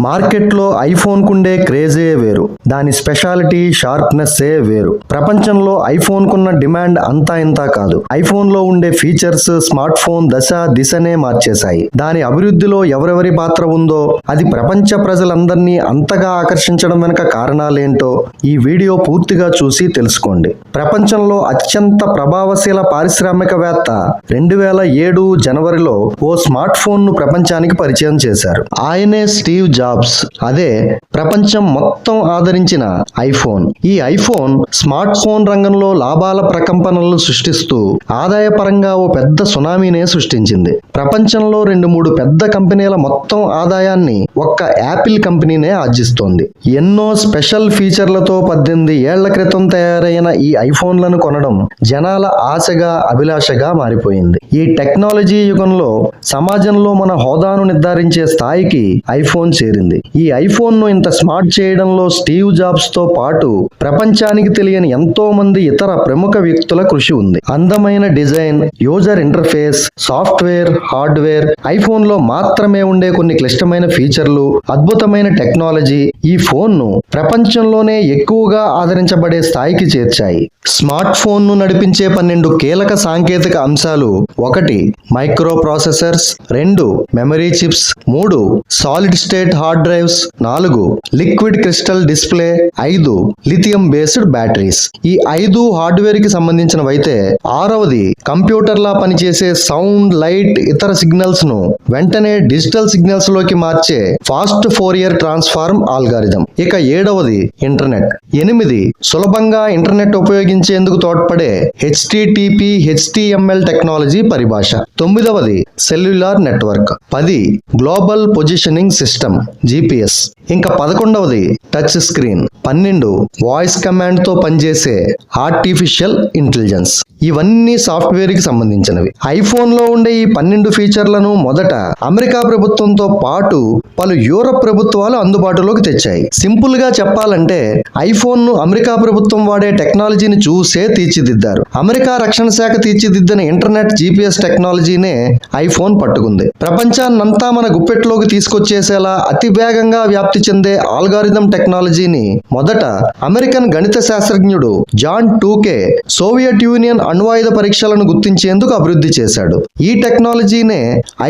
మార్కెట్లో ఐఫోన్ కుండే క్రేజే వేరు. దాని స్పెషాలిటీ షార్ప్నెస్సే వేరు. ప్రపంచంలో ఐఫోన్కున్న డిమాండ్ అంతా ఇంతా కాదు. ఐఫోన్లో ఉండే ఫీచర్స్ స్మార్ట్ ఫోన్ దశ దిశనే మార్చేశాయి. దాని అభివృద్ధిలో ఎవరెవరి పాత్ర ఉందో అది ప్రపంచ ప్రజలందరినీ అంతగా ఆకర్షించడం వెనుక కారణాలేంటో ఈ వీడియో పూర్తిగా చూసి తెలుసుకోండి. ప్రపంచంలో అత్యంత ప్రభావశీల పారిశ్రామికవేత్త రెండు వేల ఏడు జనవరిలో ఓ స్మార్ట్ ఫోన్ను ప్రపంచానికి పరిచయం చేశారు. ఆయనే స్టీవ్ జాబ్స్ అదే ప్రపంచం మొత్తం ఆదరించిన ఐఫోన్. ఈ ఐఫోన్ స్మార్ట్ ఫోన్ రంగంలో లాభాల ప్రకంపనలు సృష్టిస్తూ ఆదాయపరంగా ఓ పెద్ద సునామీనే సృష్టించింది. ప్రపంచంలో రెండు మూడు పెద్ద కంపెనీల మొత్తం ఆదాయాన్ని ఒక్క యాపిల్ కంపెనీనే ఆర్జిస్తోంది. ఎన్నో స్పెషల్ ఫీచర్లతో పద్దెనిమిది ఏళ్ళ క్రితం తయారైన ఈ ఐఫోన్లను కొనడం జనాల ఆశగా అభిలాషగా మారిపోయింది. ఈ టెక్నాలజీ యుగంలో సమాజంలో మన హోదాను నిర్ధారించే స్థాయికి ఐఫోన్ చేరింది. ఈ ఐఫోన్ను ఇంత స్మార్ట్ చేయడంలో స్టీవ్ జాబ్స్తో పాటు ప్రపంచానికి తెలియని ఎంతో మంది ఇతర ప్రముఖ వ్యక్తుల కృషి ఉంది. అందమైన design user interface software hardware ఐఫోన్లో మాత్రమే ఉండే కొన్ని క్లిష్టమైన ఫీచర్లు అద్భుతమైన టెక్నాలజీ ఈ ఫోన్ను ప్రపంచంలోనే ఎక్కువగా ఆదరించబడే స్థాయికి చేర్చాయి. స్మార్ట్ ఫోన్ను నడిపించే పన్నెండు కీలక సాంకేతిక అంశాలు ఒకటి మైక్రో ప్రాసెసర్స్ రెండు మెమరీ చిప్స్ మూడు సాలిడ్ స్టేట్ హార్డ్ డ్రైవ్స్ నాలుగు లిక్విడ్ క్రిస్టల్ డిస్ప్లే ఐదు లిథియం బేస్డ్ బ్యాటరీస్. ఈ ఐదు హార్డ్వేర్కి సంబంధించినవైతే ఆరవది కంప్యూటర్లా పనిచేసే సౌండ్ లైట్ ఇతర సిగ్నల్స్ను వెంటనే డిజిటల్ సిగ్నల్స్లోకి మార్చే ఫాస్ట్ ఫోరియర్ ట్రాన్స్ఫార్మ్ ఆల్గారిథం. ఇక ఏడవది ఇంటర్నెట్. ఎనిమిది సులభంగా ఇంటర్నెట్ అందించేందుకు తోడ్పడే హెచ్టిటిపి హెచ్టిఎంఎల్ టెక్నాలజీ పరిభాష. తొమ్మిదవది సెల్యులార్ నెట్వర్క్ పది గ్లోబల్ పొజిషనింగ్ సిస్టమ్ జిపిఎస్ ఇంకా పదకొండవది టచ్ స్క్రీన్ పన్నెండు వాయిస్ కమాండ్తో పనిచేసే ఆర్టిఫిషియల్ ఇంటెలిజెన్స్ ఇవన్నీ సాఫ్ట్వేర్కి సంబంధించినవి. ఐఫోన్లో ఉండే ఈ పన్నెండు ఫీచర్లను మొదట అమెరికా ప్రభుత్వంతో పాటు పలు యూరప్ ప్రభుత్వాలు అందుబాటులోకి తెచ్చాయి. సింపుల్గా చెప్పాలంటే ఐఫోన్ను అమెరికా ప్రభుత్వం వాడే టెక్నాలజీని చూసే తీర్చిదిద్దారు. అమెరికా రక్షణ శాఖ తీర్చిదిద్దిన ఇంటర్నెట్ జీపీఎస్ టెక్నాలజీనే ఐఫోన్ పట్టుకుంది. ప్రపంచాన్నంతా మన గుప్పెట్లోకి తీసుకొచ్చేసేలా అతి వేగంగా వ్యాప్తి చెందే ఆల్గారిథం టెక్నాలజీని మొదట అమెరికన్ గణిత శాస్త్రజ్ఞుడు జాన్ టూకే సోవియట్ యూనియన్ అణ్వాయుధ పరీక్షలను గుర్తించేందుకు అభివృద్ధి చేశాడు. ఈ టెక్నాలజీనే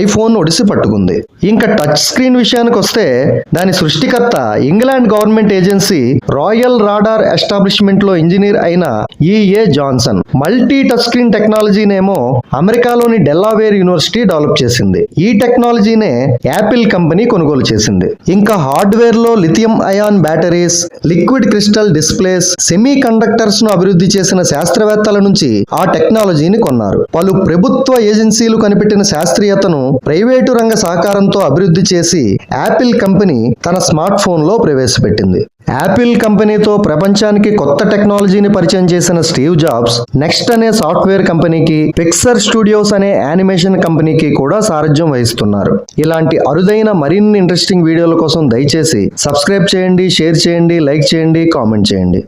ఐఫోన్ ఒడిసి పట్టుకుంది. ఇంకా టచ్ స్క్రీన్ విషయానికి వస్తే దాని సృష్టికర్త England government agency royal radar ఎస్టాబ్లిష్మెంట్లో engineer అయిన E A Johnson. Multi touch screen టెక్నాలజీనేమో అమెరికాలోని డెల్లావేర్ యూనివర్సిటీ డెవలప్ చేసింది. ఈ టెక్నాలజీనే యాపిల్ కంపెనీ కొనుగోలు చేసింది. ఇంకా హార్డ్వేర్లో lithium ion batteries liquid crystal displays semi కండక్టర్స్ను అభివృద్ధి చేసిన శాస్త్రవేత్తల నుంచి ఆ టెక్నాలజీని కొన్నారు. పలు ప్రభుత్వ ఏజెన్సీలు కనిపెట్టిన శాస్త్రీయతను ప్రైవేటు రంగ సహకారంతో అభివృద్ధి చేసి యాపిల్ కంపెనీ తన స్మార్ట్ ఫోన్లో ప్రవేశపెట్టింది. యాపిల్ కంపెనీతో ప్రపంచానికి కొత్త టెక్నాలజీని పరిచయం చేసిన స్టీవ్ జాబ్స్ నెక్స్ట్ అనే సాఫ్ట్వేర్ కంపెనీకి పిక్సర్ స్టూడియోస్ అనే యానిమేషన్ కంపెనీకి కూడా సారథ్యం వహిస్తున్నారు. ఇలాంటి అరుదైన మరిన్ని ఇంట్రెస్టింగ్ వీడియోల కోసం దయచేసి సబ్స్క్రైబ్ చేయండి షేర్ చేయండి లైక్ చేయండి కామెంట్ చేయండి.